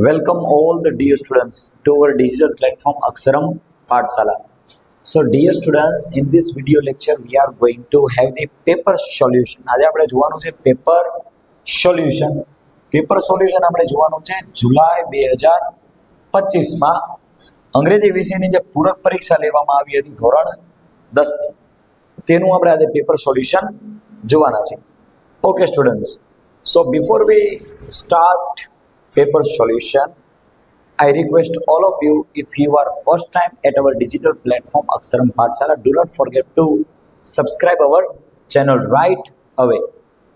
Welcome all the dear students to our digital platform Aksharam Pathshala. So dear students, in this video lecture we are going to have the paper solution. આજે આપણે જોવાનું છે paper solution paper solution આપણે જોવાનું છે જુલાઈ બે હજાર પચીસમાં અંગ્રેજી વિષયની જે પૂરક પરીક્ષા લેવામાં આવી હતી ધોરણ દસની તેનું આપણે આજે પેપર સોલ્યુશન જોવાના છે okay students so before we start paper solution i request all of you if you are first time at our digital platform aksaram pathshala do not forget to subscribe our channel right away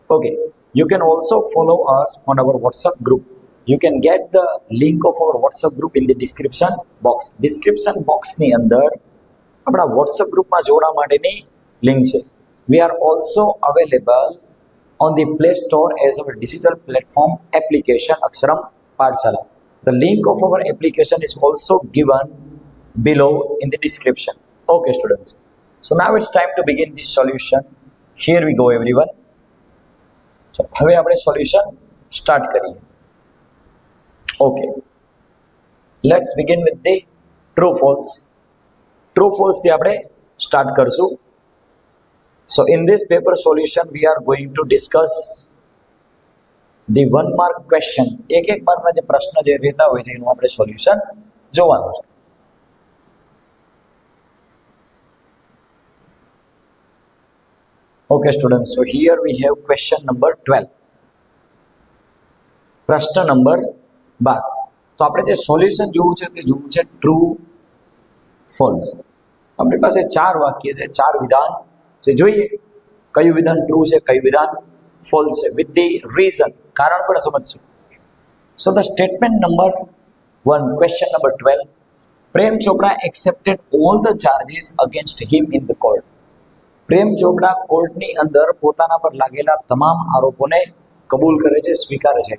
okay you can also follow us on our whatsapp group you can get the link of our whatsapp group in the description box description box ની અંદર આપણા WhatsApp ગ્રુપમાં જોડવા માટેની link છે we are also available on the Play Store as our digital platform application Aksharam Parsala. The link of our application is also given below in the description. Okay, students. So now it's time to begin this solution. Here we go, everyone. So હવે આપણે solution start કરીએ okay let's begin with the true false true ફોલ્સથી આપણે start કરશું So in this paper solution, we are going to discuss the one mark question. એક એક માર્કના જે પ્રશ્ન જે રહેતા હોય છે એનું આપણે સોલ્યુશન જોવાનું છે okay student so here we have question number twelve પ્રશ્ન નંબર બાર તો આપણે જે સોલ્યુશન જોવું છે તે જોવું છે ટ્રુ ફોલ્સ આપણી પાસે ચાર વાક્ય છે ચાર વિધાન છે જોઈએ, કયું વિધાન ટ્રુ છે, કયું વિધાન ફોલ્સ છે વિથ ધી રીઝન કારણ પણ સમજશું. So the statement number one question number twelve Prem Chopra accepted all the charges against him in the court Prem Chopra કોર્ટની અંદર પોતાના પર લાગેલા તમામ આરોપોને કબૂલ કરે છે, સ્વીકારે છે.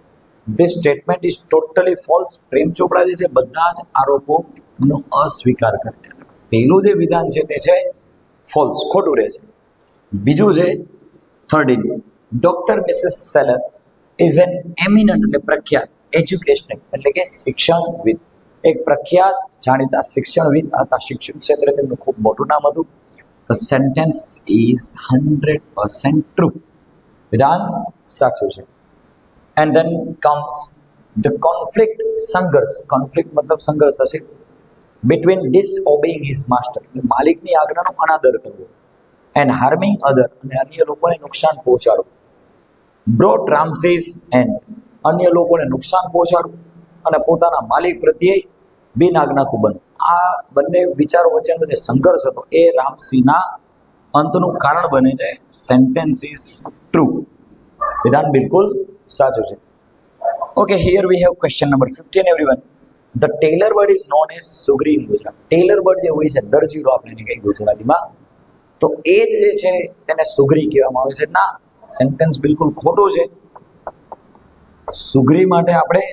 This statement is totally false Prem Chopra જે છે, બધા જ આરોપોનો અસ્વીકાર કરે છે. પહેલું જે વિધાન છે તે છે ફોલ્સ ખોટું રહેશે. બીજું છે third in doctor Mrs Seller is an eminent એટલે પ્રખ્યાત એજ્યુકેશનલ એટલે કે શિક્ષણવિદ. એક પ્રખ્યાત, જાણીતા શિક્ષણવિદ હતા, શિક્ષણ ક્ષેત્રે તેમનું ખૂબ મોટું નામ હતું. The sentence is hundred percent true વિધાન સાચું છે. And then comes the conflict સંઘર્ષ. કોન્ફ્લિક્ટ મતલબ સંઘર્ષ હશે. બિટવીન ડિસઓબેઇંગ હિઝ માસ્ટર માલિકની આજ્ઞાનો અનાદર કરવો. એન્ડ હાર્મિંગ અધર અને અન્ય લોકોને નુકસાન પહોંચાડવું. બ્રોટ રામસીસ એન્ડ અન્ય લોકોને નુકસાન પહોંચાડવું અને પોતાના માલિક પ્રત્યે બિનાજ્ઞાકું બનવું. આ બંને વિચારો વચ્ચેનો જે સંઘર્ષ હતો એ રામસિંહના અંતનું કારણ બને છે સેન્ટેન્સ ઇઝ ટ્રુ વિધાન બિલકુલ સાચું છે. Okay here we have question number fifteen every one the tailor bird is known as Sugri in Gujarat tailor bird જે હોય છે દરજીરો આપણે એને કહીએ, ગુજરાતીમાં તો એ જ જે છે તેને સુગ્રી કહેવામાં આવે છે. ના સેન્ટેન્સ બિલકુલ ખોટું છે. સુગ્રી માટે આપણે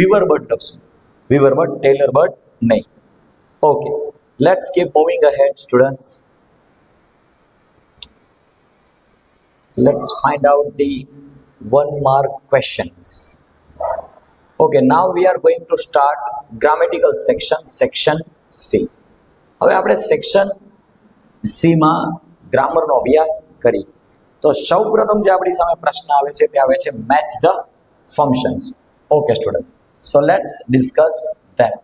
વિવર બર્ડ લખશું. વિવર બર્ડ ટેલર બર્ડ નહીં. Okay let's keep moving ahead students let's find out the one mark questions. Okay now we are going to start grammatical section section c. હવે આપણે section સીમાં ગ્રામરનો અભ્યાસ કરી. તો સૌ પ્રથમ જે આપણી સામે પ્રશ્ન આવે છે તે આવે છે match the functions okay student so let's discuss them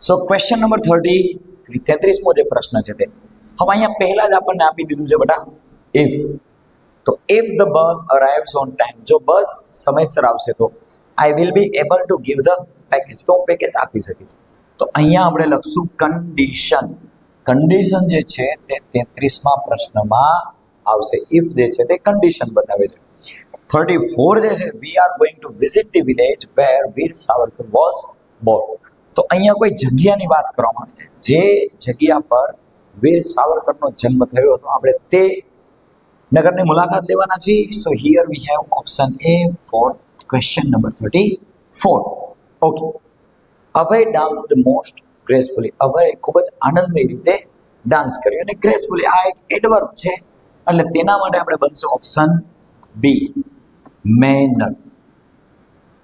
so question number thirty તેત્રીસમો જે પ્રશ્ન છે તે. હવે અહીંયા પહેલા જ આપણને આપી દીધું છે બેટા ઇફ તો if the bus arrives on time જો બસ સમયસર આવશે તો I will be able to give the package તો હું પેકેજ આપી શકીશ. તો અહીંયા આપણે લખશું કન્ડિશન કન્ડિશન જે છે તે તેત્રીસમાં પ્રશ્નમાં આવશે. ઇફ જે છે તે કન્ડિશન બતાવે છે. થર્ટી ફોર જે છે we are going to visit the village where Veer Savarkar was born તો અહીંયા કોઈ જગ્યાની વાત કરવામાં આવે છે. જે જગ્યા પર વીર સાવરકરનો જન્મ થયો હતો, આપણે તે નગરની મુલાકાત લેવાના છીએ. So here we have option A for question number thirty four okay Abhay dance the most gracefully Abhay ખૂબ જ આનંદમય રીતે ડાન્સ કર્યો અને ગ્રેસફુલી આ એક એડવર્બ છે. એટલે તેના માટે આપણે બનશે option B manner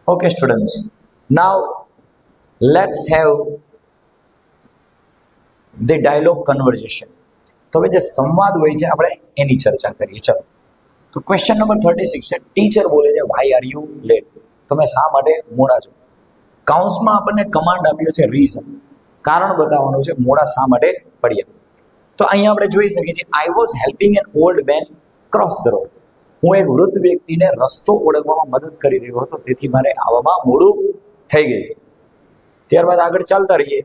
okay students now let's have the dialogue conversation તો હવે જે સંવાદ હોય છે, આપણે એની ચર્ચા કરીએ. ચલો. તો ક્વેશ્ચન નંબર થર્ટી સિક્સ છે. ટીચર બોલે છે વાય આર યુ લેટ તમે શા માટે મોડા છો? કાઉન્સમાં આપણને કમાન્ડ આપ્યો છે રીઝન કારણ બતાવવાનું છે, મોડા શા માટે પડ્યા તો અહીંયા આપણે જોઈ શકીએ છીએ I was helping an old man cross the road હું એક વૃદ્ધ વ્યક્તિને રસ્તો ઓળખવામાં મદદ કરી રહ્યો હતો, તેથી મારે આવવામાં મોડું થઈ ગયું. ત્યારબાદ આગળ ચાલતા રહીએ.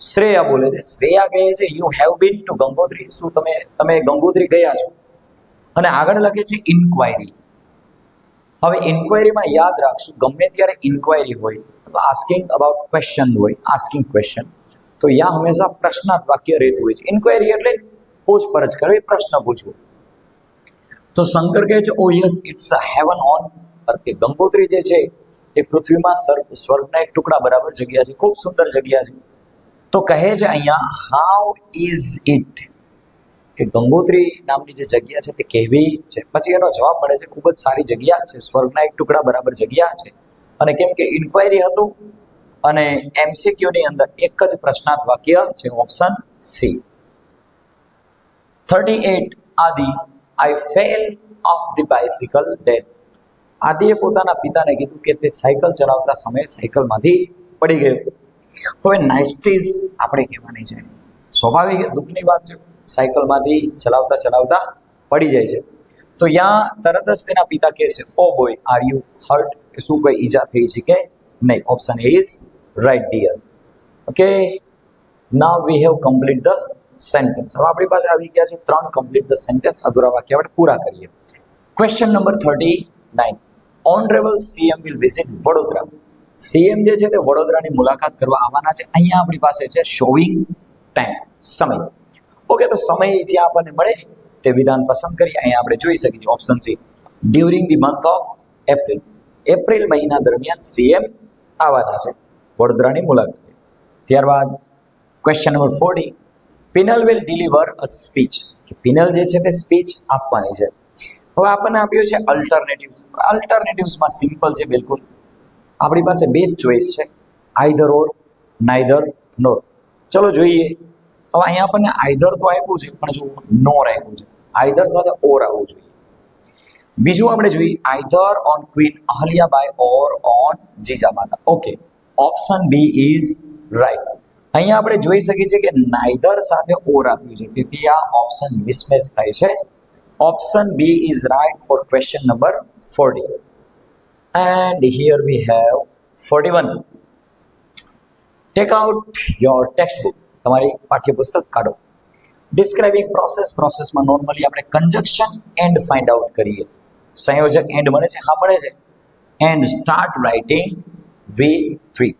શ્રેયા બોલે છે, શ્રેયા કહે છે you have been to Gangotri. શું તમે તમે ગંગોત્રી ગયા છો? અને આગળ લખે છે ઇન્ક્વાયરી હવે ઇન્ક્વાયરીમાં યાદ રાખશું, ગમે ત્યારે ઇન્ક્વાયરી હોય આસ્કિંગ અબાઉટ ક્વેશ્ચન હોય આસ્કિંગ ક્વેશ્ચન તો યા હંમેશા પ્રશ્નાર્થ વાક્ય રહેતું હોય છે. ઇન્ક્વાયરી એટલે પૂછપરછ કરવી, પ્રશ્ન પૂછવો. તો શંકર કહે છે ઓ yes it's a heaven on earth Gangotri જે છે, એ પૃથ્વીમાં સ્વર્ગ સ્વર્ગના એક ટુકડા બરાબર જગ્યા છે, ખૂબ સુંદર જગ્યા છે. તો કહે છે અહીંયા હાઉ ઇઝ ઇટ કે ગંગોત્રી નામની જે જગ્યા છે, તે કેવી છે? પછી એનો જવાબ મળે છે, ખૂબ જ સારી જગ્યા છે, સ્વર્ગના એક ટુકડા બરાબર જગ્યા છે. અને કેમ કે ઇન્ક્વાયરી હતું અને એમસીક્યુની અંદર એક જ પ્રશ્નાર્થ વાક્ય છે option C thirty eight Adi I fell off the bicycle dad આદિએ પોતાના પિતાને કીધું કે તે સાયકલ ચલાવતા સમયે સાયકલમાંથી પડી ગયો. એ નાઇસ્ટીઝ આપણે કહેવાની છે. સ્વાભાવિક દુઃખની વાત છે. સાયકલમાંથી ચલાવતા ચલાવતા પડી જાય છે. તો યા તરત જ તેના પિતા કહે છે oh boy are you hurt શું કોઈ ઈજા થઈ છે કે નહીં? Option is right dear okay now we have complete the sentence હવે આપણી પાસે આવી ગયા છે ત્રણ કમ્પ્લીટ ધ સેન્ટેન્સ અધૂરા વાક્ય આપણે પૂરા કરીએ question number thirty nine honourable CM will visit Vadodara CM જે છે તે વડોદરાની મુલાકાત કરવા આવવાના છે. અહીંયા આપણી પાસે છે શોવિંગ ટાઈમ સમય. ઓકે તો સમય જે આપણને મળે તે વિધાન પસંદ કરી અહીંયા આપણે જોઈ શકીએ option C during the month of April April મહિના દરમિયાન સીએમ આવવાના છે. વડોદરાની મુલાકાત ત્યારબાદ question number forty Pinal will deliver a speech કે પિનલ જે છે તે સ્પીચ આપવાની છે. હવે આપણને આપ્યું છે અલ્ટરનેટિવ અલ્ટરનેટિવ્સમાં સિમ્પલ છે બિલકુલ. આપણી પાસે બે જ ચોઈસ છે. આઈધર ઓર નાઈધર નોર ચલો જોઈએ. હવે અહીંયા આપણને આઈધર તો આપ્યું છે, પણ જો નોર આપ્યું છે. આઈધર સાથે ઓર આવવું જોઈએ. બીજું આપણે જોઈએ either on queen Ahilyabai or on Jijamata okay option B is right અહીંયા આપણે જોઈ શકીએ છીએ કે નાઈધર સાથે ઓર આપ્યું છે. તેથી આ ઓપ્શન મિસમેચ થાય છે. Option B is right for question number forty and here we have forty one take out your text book તમારી પાઠ્યપુસ્તક કાઢો. ડિસ્ક્રાઇબિંગ પ્રોસેસ પ્રોસેસમાં નોર્મલી આપણે કન્જક્શન એન્ડ ફાઇન્ડ આઉટ કરીએ. સંયોજક એન્ડ મળે છે. હા મળે છે. And start writing we three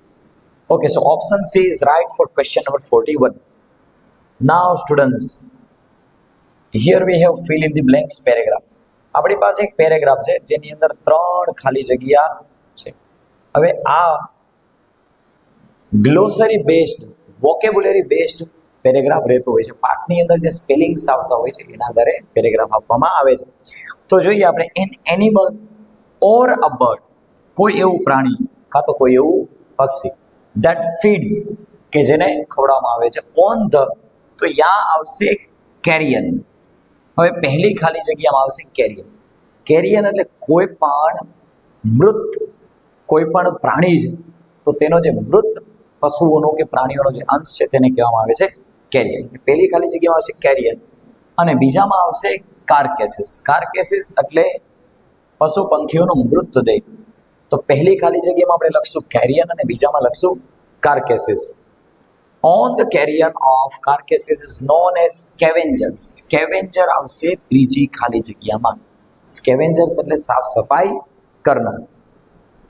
okay so option C right for for question number forty one now students here we have the blanks paragraph આપણી પાસે એક પેરેગ્રાફ છે, જેની અંદર ત્રણ ખાલી જગ્યા છે. હવે આ glossary based vocabulary based paragraph રહેતો હોય છે. પાઠની અંદર જે સ્પેલિંગ્સ આવતા હોય છે, એના આધારે પેરેગ્રાફ આપવામાં આવે છે. તો જોઈએ આપણે an animal or a bird કોઈ એવું પ્રાણી કાં તો કોઈ એવું પક્ષી ધેટ ફીડ્સ કે જેને ખવડાવવામાં આવે છે. ઓન ધ તો યા આવશે કેરિયન હવે પહેલી ખાલી જગ્યામાં આવશે કેરિયન કેરિયન એટલે કોઈ પણ મૃત, કોઈ પણ પ્રાણી છે તો તેનો જે મૃત પશુઓનો કે પ્રાણીઓનો જે અંશ છે તેને કહેવામાં આવે છે કેરિયન પહેલી ખાલી જગ્યામાં આવશે કેરિયન અને બીજામાં આવશે કાર્કેસિસ કાર્કેસિસ એટલે પશુ પંખીઓનો મૃતદેહ. તો પહેલી ખાલી જગ્યામાં આપણે લખશું કેરિયન અને બીજામાં લખશું carcasses on the carrion of carcasses is known as scavenger scavenger આવશે ત્રીજી ખાલી જગ્યામાં. સ્કેવેન્જર્સ એટલે સાફ સફાઈ કરનાર.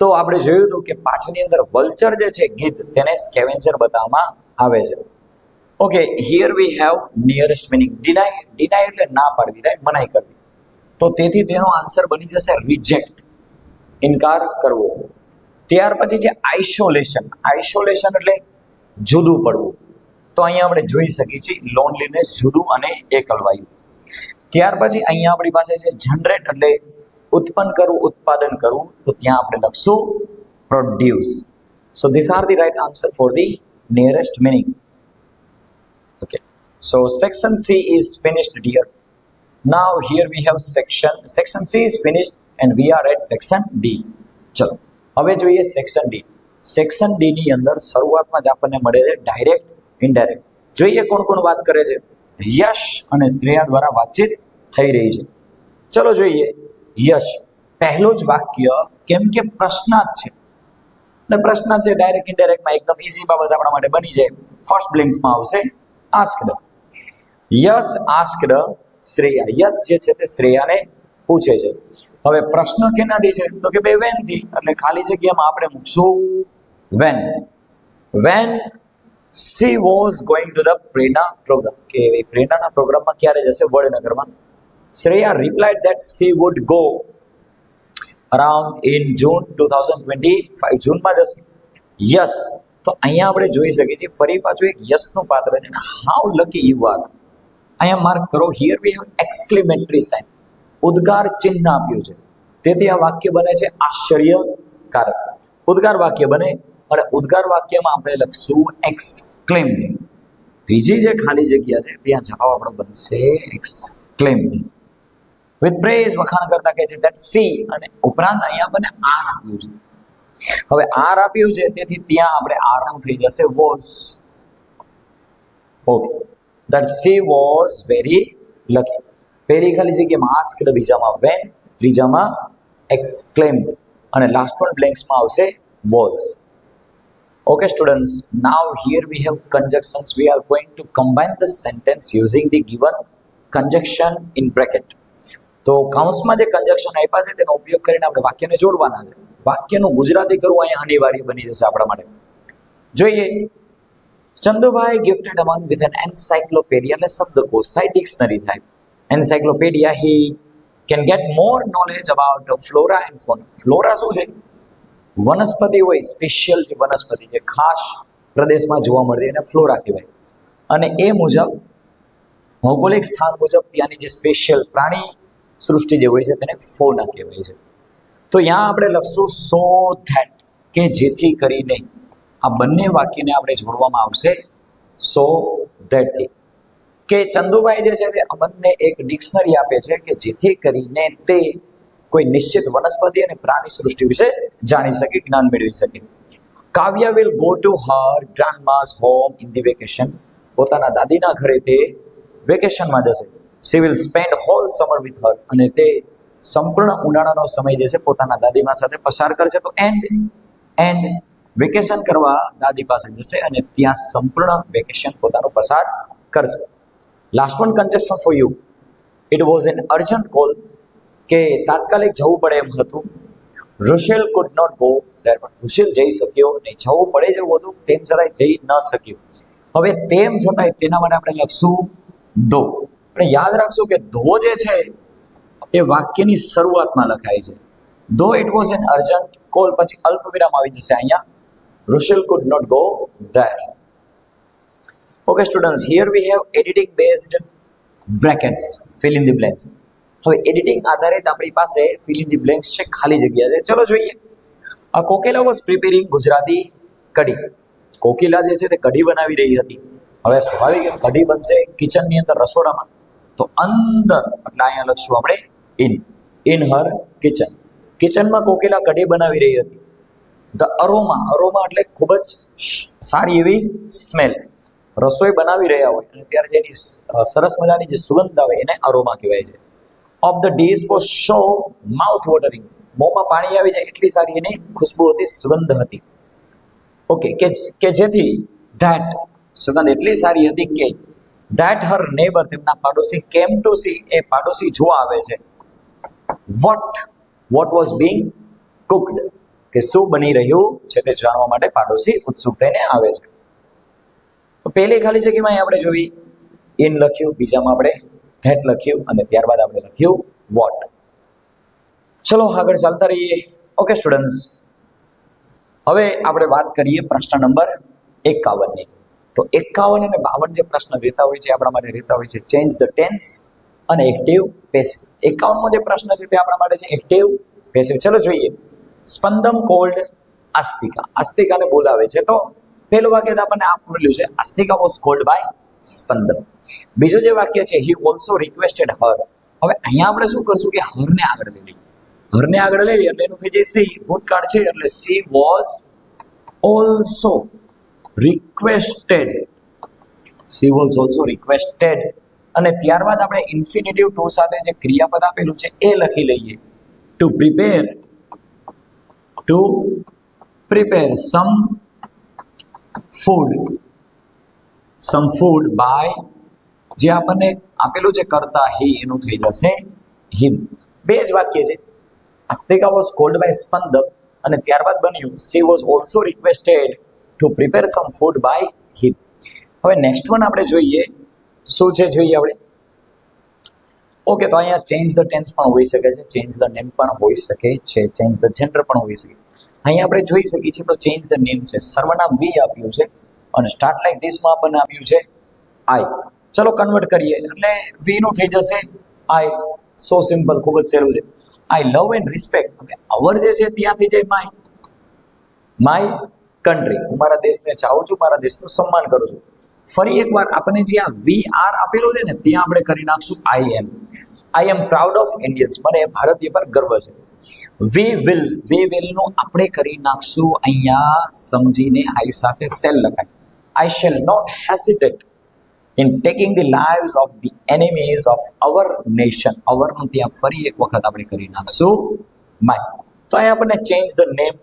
તો આપણે જોયું હતું કે પાઠની અંદર વલ્ચર જે છે, ગીધ, તેને સ્કેવેન્જર બતાવવામાં આવે છે. Okay here we have nearest meaning deny deny એટલે ના પાડવી રાઈટ મનાઈ કરવી તો તેથી તેનો આન્સર બની જશે રિજેક્ટ ઇનકાર કરવો ત્યાર પછી જે આઇસોલેશન આઇસોલેશન એટલે જુદું પડવું તો અહીંયા આપણે જોઈ શકીએ છીએ લોનલીનેસ જુદું અને એકલવાયુ ત્યાર પછી અહીંયા આપણી પાસે છે જનરેટ એટલે ઉત્પન્ન કરવું ઉત્પાદન કરવું તો ત્યાં આપણે લખશું produce. So these are the right answer for the nearest meaning. Okay. So section C is finished dear. Now here we have section section C is finished and we are at section D ચલો, હવે જોઈએ section D section ડીની અંદર શરૂઆતમાં જ આપણને મળે છે direct indirect જોઈએ કોણ કોણ વાત કરે છે. યશ અને શ્રેયા દ્વારા વાતચીત થઈ રહી છે. ચલો જોઈએ યશ. પહેલો જ વાક્ય કેમ કે પ્રશ્નાર્થ છે. અને પ્રશ્નાર્થ છે ડાયરેક્ટ ઇનડાયરેક્ટમાં એકદમ ઈઝી બાબત આપણા માટે બની જાય. ફર્સ્ટ બ્લિંક્સમાં આવશે asked yes asked Shreya. Yes જે છે તે શ્રેયાને પૂછે છે. હવે પ્રશ્ન કેનાથી છે? તો કે ભાઈ વેનથી એટલે ખાલી જગ્યામાં આપણે મૂકશું when. When she was going to the Prerna program કે એ પ્રેરણાના પ્રોગ્રામમાં ક્યારે જશે? વડનગરમાં. Shreya replied that she would go around in June two thousand twenty five yes જશે. યસ તો અહીંયા આપણે જોઈ શકીએ છીએ, ફરી પાછું એક યસનું પાત્ર છે. ને હાઉ લકી યુ આર અહીંયા માર્ક કરો. Here we have exclamatory sign ઉદ્ગાર ચિહ્ન આપ્યું છે. તેથી આ વાક્ય બને છે આશ્ચર્યકારક. ઉદ્ગાર વાક્ય બને અને ઉદ્ગાર વાક્યમાં આપણે લખશું એક્સક્લેમ ત્રીજી જે ખાલી જગ્યા છે ત્યાં જવાબ આપણો બનશે એક્સક્લેમ વિથ પ્રેઝ વખાણ કરતા કહે છે દેટ સી અને ઉપરાંત અહીંયા મને આર આપ્યું છે. હવે આર આપ્યું છે તેથી ત્યાં આપણે આરનું થઈ જશે was okay that she was very lucky પહેલી ખાલી જગ્યામાં આસ્કડ બીજામાં વેન ત્રીજામાં એક્સક્લેમ અને લાસ્ટ વન બ્લેન્ક્સમાં આવશે was Okay, students, now here we have conjunctions. We are going to combine the sentence using the given conjunction in bracket. તો કાઉન્સમાં જે conjunction આપ્યા છે તેનો ઉપયોગ કરીને આપણે વાક્યને જોડવાના છે. વાક્યનું ગુજરાતી કરવું અહીંયા અનિવાર્ય બની જશે આપણા માટે. જોઈએ. Chandubhai gifted Aman with an encyclopedia એટલે શબ્દકોશ થાય ડિક્શનરી થાય. Encyclopedia he can get more knowledge about flora and fauna flora શું છે? વનસ્પતિ હોય સ્પેશિયલ જે વનસ્પતિ જે ખાસ પ્રદેશમાં જોવા મળતી એને ફ્લોરા કહેવાય. અને એ મુજબ, ભૌગોલિક સ્થાન મુજબ ત્યાંની જે સ્પેશિયલ પ્રાણી સૃષ્ટિ જે હોય છે તેને ફોના કહેવાય છે. તો ત્યાં આપણે લખશું સો ધેટ કે જેથી કરીને આ બંને વાક્યને આપણે જોડવામાં આવશે. સો ધેટથી કે ચંદુભાઈ જે છે તે અમનને એક ડિક્શનરી આપે છે કે જેથી કરીને તે કોઈ નિશ્ચિત વનસ્પતિ અને પ્રાણી સૃષ્ટિ વિશે જાણી શકે, જ્ઞાન મેળવી શકે. Kavya will go to her grandma's home in the vacation પોતાના દાદીના ઘરે તે વેકેશનમાં જશે. She will spend whole summer with her અને તે સંપૂર્ણ ઉનાળાનો સમય જે છે પોતાના દાદીમા સાથે પસાર કરશે. તો એન્ડ એન્ડ વેકેશન કરવા દાદી પાસે જશે અને ત્યાં સંપૂર્ણ વેકેશન પોતાનું પસાર કરશે. Last one conjunction for you it was an urgent call કે તાત્કાલિક જવું પડે એમ હતું. Rushil could not go there પણ રુશેલ જઈ શક્યો નહીં જવું પડે જેવું હતું, તેમ છતાંય જઈ ન શક્યો. હવે તેમ છતાંય તેના માટે આપણે લખશું ધો. આપણે યાદ રાખશું કે ધો જે છે, એ વાક્યની શરૂઆતમાં લખાય છે. Though it was an urgent call પછી અલ્પ વિરામ આવી જશે અહીંયા. Rachel could not go there okay students here we have editing based brackets fill in the blanks હવે એડિટિંગ આધારિત આપણી પાસે ફિલ ઇન ધી બ્લેન્ક્સ છે, ખાલી જગ્યા છે. ચલો જોઈએ. આ કોકેલા વોઝ પ્રિપેરિંગ ગુજરાતી કઢી. કોકિલા જે છે તે કઢી બનાવી રહી હતી. હવે સ્વાભાવિક કઢી બનશે કિચનની અંદર રસોડામાં. તો અંદર, એટલે અહીંયા લખશું આપણે ઇન ઇન હર કિચન કિચનમાં કોકિલા કઢી બનાવી રહી હતી. ધ અરોમા અરોમા એટલે ખૂબ જ સારી એવી સ્મેલ રસોઈ બનાવી રહ્યા હોય અને ત્યારે જેની સરસ મજાની જે સુગંધ આવે એને અરોમા કહેવાય છે. Of the dish for show mouth watering મોંમાં પાણી આવી જાય એટલી સારી એની ખુશ્બુ હતી, સુગંધ હતી. ઓકે કે કે જેથી ધેટ સુગંધ એટલી સારી હતી કે ધેટ હર નેબર તેમના પાડોશી કેમ ટુ સી એ પાડોશી જોવા આવે છે. What what was being cooked કે શું બની રહ્યું છે તે જાણવા માટે પાડોશી ઉત્સુક થઈને આવે છે. તો પહેલી ખાલી જગ્યામાં આપણે જોઈ. ઇન લખ્યું, બીજામાં આપણે ધેટ લખ્યું અને ત્યારબાદ આપણે લખ્યું વોટ ચલો, આગળ ચાલતા રહીએ. ઓકે સ્ટુડન્ટ્સ હવે આપણે વાત કરીએ પ્રશ્ન નંબર એકાવનની. તો એકાવન અને બાવન જે પ્રશ્ન રહેતા હોય છે આપણા માટે રહેતા હોય છે ચેન્જ ધ ટેન્સ અને એક્ટિવ પેસિવ એકાવનમો જે પ્રશ્ન છે, તે આપણા માટે છે એક્ટિવ પેસિવ ચલો, જોઈએ. સ્પંદમ કોલ્ડ આસ્તિકા. આસ્તિકાને બોલાવે છે તો પહેલું વાક્ય તો આપણને આ મળ્યું છે. Astika was called by Spandan. બીજું જે વાક્ય છે હી ઓલ્સો રિક્વેસ્ટેડ હર હવે અહીંયા આપણે શું કરશું કે હરને આગળ લઈ લઈએ. હરને આગળ લઈ લઈએ એટલે એનું થઈ જાય સી ભૂતકાળ છે એટલે she was also requested she was also requested અને ત્યારબાદ આપણે ઇન્ફિનિટિવ ટુ સાથે જે ક્રિયાપદ આપેલું છે, એ લખી લઈએ. To prepare to prepare some food some food by જે આપણને આપેલું છે કરતા હી એનું થઈ જશે હિમ. બે જ વાક્ય છે. Astika was called by Spandak અને ત્યારબાદ બન્યું. She was also requested to prepare some food by him હવે નેક્સ્ટ વન આપણે જોઈએ. શું છે જોઈએ આપણે? ઓકે તો અહીંયા ચેન્જ ધ ટેન્સ પણ હોઈ શકે છે. ચેન્જ ધ નેમ પણ હોઈ શકે છે. ચેન્જ ધ જેન્ડર પણ હોઈ શકે અહીંયા આપણે જોઈ શકીએ છીએ તો ચેન્જ ધ નેમ છે. સર્વનામ વી આપ્યું છે અને સ્ટાર્ટ લાઈક ધીસમાં આપણને આપ્યું છે આઈ ચલો કન્વર્ટ કરીએ. એટલે વીનું થઈ જશે આઈ સો સિમ્પલ ખૂબ જ સહેલું છે. આઈ લવ એન્ડ રિસ્પેક્ટ એટલે અવર જે છે ત્યાંથી જાય માય માય કન્ટ્રી હું મારા દેશને ચાહું છું, મારા દેશનું સન્માન કરું છું. ફરી એકવાર આપણને જ્યાં વી આર આપેલું છે ને, ત્યાં આપણે કરી નાખશું I am I am proud of Indians મને ભારતીય પર ગર્વ છે. વી વિલ વી વિલનું આપણે કરી નાખશું અહીંયા સમજીને આઈ સાથે સેલ લખાય. I shall not hesitate in taking the lives of the enemies of our nation અવરનું ત્યાં ફરી એક વખત આપણે કરી નાખશું. માય તો અહીંયા આપણને ચેન્જ ધ નેમ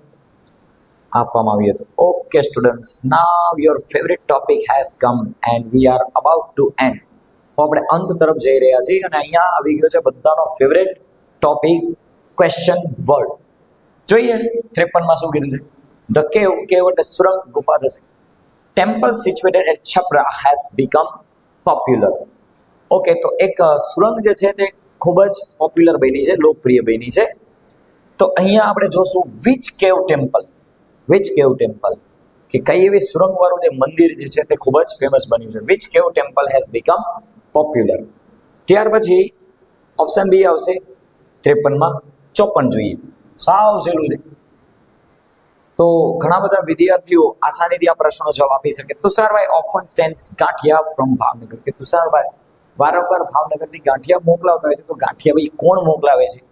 આપવામાં આવ્યું હતું. Okay students now your favourite topic has come and we are about to end આપણે અંત તરફ જઈ રહ્યા છીએ અને અહીંયા આવી ગયો છે બધાનો ફેવરેટ ટોપિક ક્વેશ્ચન વર્ડ જોઈએ, ત્રેપનમાં શું કીધું છે? ધ કેવ કેવ એટલે સુરંગ, ગુફા થશે. Temple situated at Chhapra has become popular okay તો એક સુરંગ જે છે તે ખૂબ જ પોપ્યુલર બની છે, લોકપ્રિય બની છે. તો અહીંયા આપણે જોશું વિચ કેવ ટેમ્પલ વિચ કેવ ટેમ્પલ કે કઈ એવી સુરંગવાળું જે મંદિર જે છે તે ખૂબ જ ફેમસ બન્યું છે. વિચ કેવ ટેમ્પલ હેઝ બીકમ પોપ્યુલર ત્યાર પછી ઓપ્શન બી આવશે ત્રેપનમાં. ચોપન જોઈએ. સાવ સહેલું છે. તો ઘણા બધા વિદ્યાર્થીઓ આસાનીથી આ પ્રશ્નનો જવાબ આપી શકે. Tusharbhai often sends gathiya from Bhavnagar. કે તુષારભાઈ, વારંવાર ભાવનગરની ગાંઠિયા મોકલાવતા હોય છે, તો ગાંઠિયા ભાઈ કોણ મોકલાવે છે?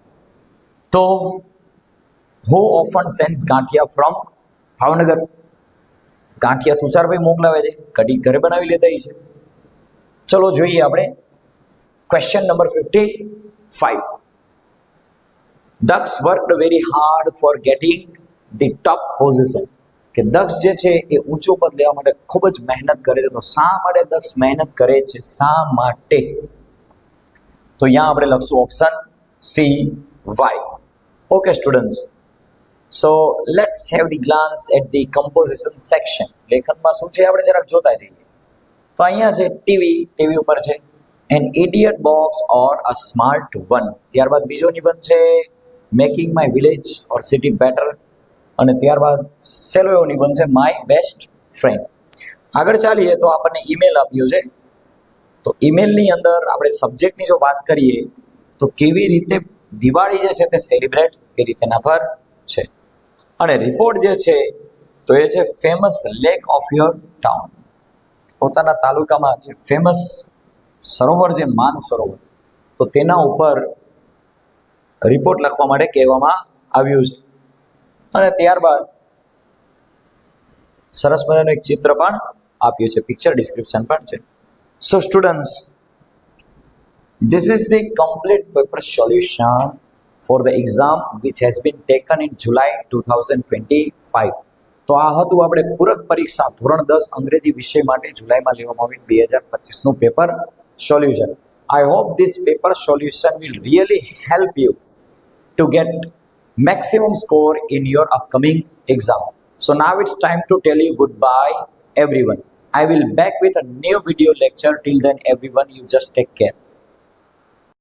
તો who often sends gathiya from Bhavnagar? Gathiya Tusharbhai મોકલાવે છે. કઢી ઘરે બનાવી લેતા છે. ચલો જોઈએ આપણે. Question number fifty five Daksh worked very hard for getting the top position કે દક્ષ જે છે એ ઊંચું પદ લેવા માટે ખૂબ જ મહેનત કરે છે. તો શા માટે દક્ષ મહેનત કરે છે? શા માટે? તો અહીંયા આપણે લખશું option C why okay students so let's have the glance at the composition section લેખનમાં શું છે આપણે જરાક જોતા જઈએ. તો અહીંયા છે ટીવી ટીવી ઉપર છે. An idiot box or a smart one ત્યારબાદ બીજો નિબંધ છે making my village or city better અને ત્યારબાદ સેલો એવો છે માય બેસ્ટ ફ્રેન્ડ આગળ ચાલીએ તો આપણને ઈમેલ આપ્યો છે. તો ઈમેલની અંદર આપણે સબ્જેક્ટની જો વાત કરીએ, તો કેવી રીતે દિવાળી જે છે તે સેલિબ્રેટ કે રીતે ના પર છે. અને રિપોર્ટ જે છે, તો એ છે famous lake of your town પોતાના તાલુકામાં જે ફેમસ સરોવર જે માન સરોવર, તો તેના ઉપર રિપોર્ટ લખવા માટે કહેવામાં આવ્યું છે. અને ત્યારબાદ સરસ મજાનું એક ચિત્ર પણ આપ્યું છે. પિક્ચર ડિસ્ક્રિપ્શન પણ છે. So students This is the complete paper solution for the exam which has been taken in July 2025. તો આ હતું આપણે પૂરક પરીક્ષા ધોરણ દસ અંગ્રેજી વિષય માટે જુલાઈમાં લેવામાં આવેલ બે હજાર પચીસનું paper solution I hope this paper solution will really help you to get maximum score in your upcoming exam. So now it's time to tell you goodbye, everyone. I will back with a new video lecture. Till then, everyone, you just take care.